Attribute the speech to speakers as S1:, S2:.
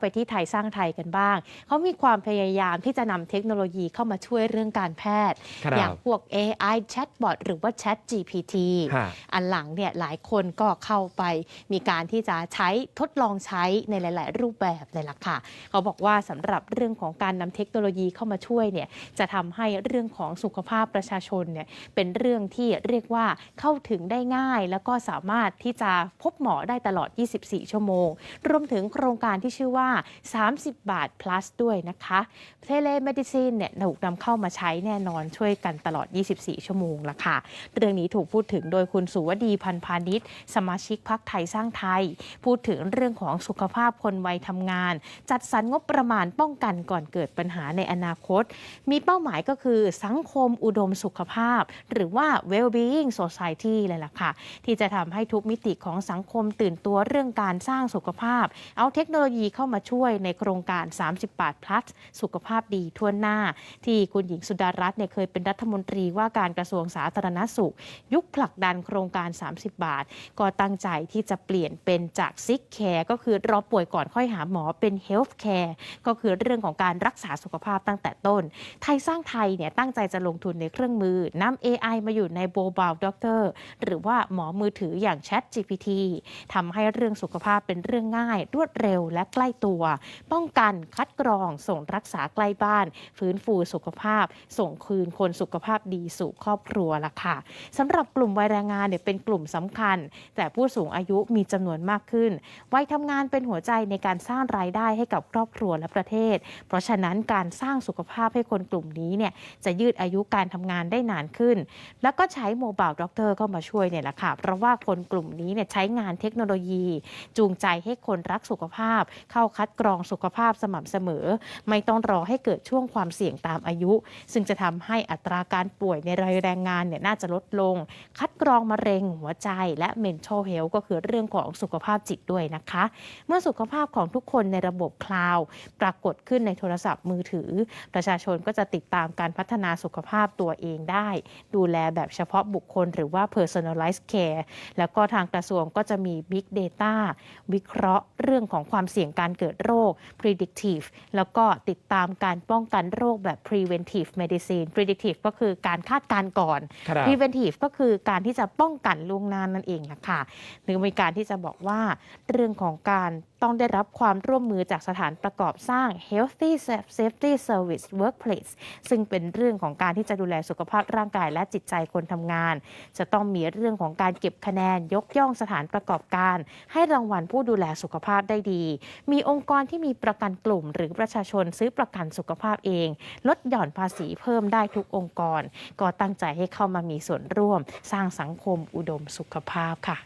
S1: ไปที่ไทยสร้างไทยกันบ้าง เขามีความพยายามที่จะนำเทคโนโลยีเข้ามาช่วยเรื่องการแพทย์
S2: ครับ
S1: อย่างพวก AI Chatbot หรือว่า Chat GPT
S2: ฮะ
S1: อันหลังเนี่ยหลายคนก็เข้าไปมีการที่จะใช้ทดลองใช้ในหลาย ๆ รูปแบบเลยล่ะค่ะ เขาบอกว่าสำหรับเรื่องของการนำเทคโนโลยีเข้ามาช่วยเนี่ยจะทำให้เรื่องของสุขภาพประชาชนเนี่ยเป็นเรื่องที่เรียกว่าเข้าถึงได้ง่าย แล้วก็สามารถที่จะพบหมอได้ตลอด 24 ชั่วโมง รวมถึงโครงการที่ชื่อว่าา 30 บาท plus ด้วยนะคะเทเลเมดิซินเนี่ยถูกนำเข้ามาใช้แน่นอนช่วยกันตลอด 24 ชั่วโมงละค่ะ เรื่องนี้ถูกพูดถึงโดยคุณสุวดีพันพาณิชย์ สมาชิกพักไทยสร้างไทย พูดถึงเรื่องของสุขภาพคนวัยทำงาน จัดสรรงบประมาณป้องกันก่อนเกิดปัญหาในอนาคต มีเป้าหมายก็คือสังคมอุดมสุขภาพ หรือว่า well-being society เลยล่ะค่ะ ที่จะทำให้ทุกมิติของสังคมตื่นตัวเรื่องการสร้างสุขภาพ เอาเทคโนโลยีเข้ามาช่วยในโครงการ 30 บาท plus สุขภาพดีทั่วหน้า ที่คุณหญิงสุดารัตน์เนี่ยเคยเป็นรัฐมนตรีว่าการกระทรวงสาธารณสุข ยุคผลักดันโครงการ 30 บาท ก็ตั้งใจที่จะเปลี่ยนเป็นจากซิกแคร์ก็คือรอป่วยก่อนค่อยหาหมอเป็นเฮลท์แคร์ก็คือเรื่องของการรักษาสุขภาพตั้งแต่ต้น ไทยสร้างไทยเนี่ยตั้งใจจะลงทุนในเครื่องมือนำ AI มาอยู่ในโบบาวด็อกเตอร์หรือว่าหมอมือถืออย่าง Chat GPT ทำให้เรื่องสุขภาพเป็นเรื่องง่าย รวดเร็วและใกล้ตัวป้องกันคัดกรองส่งรักษาใกล้บ้าน ฟื้นฟูสุขภาพ ส่งคืนคนสุขภาพดีสู่ครอบครัวละค่ะสำหรับกลุ่มวัยแรงงานเนี่ยเป็นกลุ่มสำคัญ แต่ผู้สูงอายุมีจำนวนมากขึ้นวัยทำงานเป็นหัวใจในการสร้างรายได้ให้กับครอบครัวและประเทศ เพราะฉะนั้นการสร้างสุขภาพให้คนกลุ่มนี้เนี่ยจะยืดอายุการทำงานได้นานขึ้น แล้วก็ใช้โมบายด็อกเตอร์เข้ามาช่วยเนี่ยแหละค่ะ เพราะว่าคนกลุ่มนี้เนี่ยใช้งานเทคโนโลยี จูงใจให้คนรักสุขภาพเข้าคัดกรองสุขภาพสม่ำเสมอ ไม่ต้องรอให้เกิดช่วงความเสี่ยงตามอายุ ซึ่งจะทำให้อัตราการป่วยในรายแรงงานเนี่ยน่าจะลดลง คัดกรองมะเร็งหัวใจ และ mental health ก็คือเรื่องของสุขภาพจิตด้วยนะคะ เมื่อสุขภาพของทุกคนในระบบคลาวปรากฏขึ้นในโทรศัพท์มือถือ ประชาชนก็จะติดตามการพัฒนาสุขภาพตัวเองได้ ดูแลแบบเฉพาะบุคคลหรือว่า personalized care แล้วก็ทางกระทรวงก็จะมี big data วิเคราะห์เรื่องของความเสี่ยงการเกิดโรค predictive แล้วก็ติดตามการป้องกันโรคแบบ preventive medicine predictive ก็คือการคาดการณ์ก่อน
S2: ครับ
S1: preventive ก็คือการที่จะป้องกันล่วงหน้านั่นเองนะคะหรือมีการที่จะบอกว่าเรื่องของการต้องได้รับความร่วมมือจากสถานประกอบสร้าง healthy safety service workplace ซึ่งเป็นเรื่องของการที่จะดูแลสุขภาพร่างกายและจิตใจคนทำงาน จะต้องมีเรื่องของการเก็บคะแนนยกย่องสถานประกอบการ ให้รางวัลผู้ดูแลสุขภาพได้ดี มีองค์กรที่มีประกันกลุ่ม หรือประชาชนซื้อประกันสุขภาพเอง ลดหย่อนภาษีเพิ่มได้ทุกองค์กร ก็ตั้งใจให้เข้ามามีส่วนร่วม สร้างสังคมอุดมสุขภาพค่ะ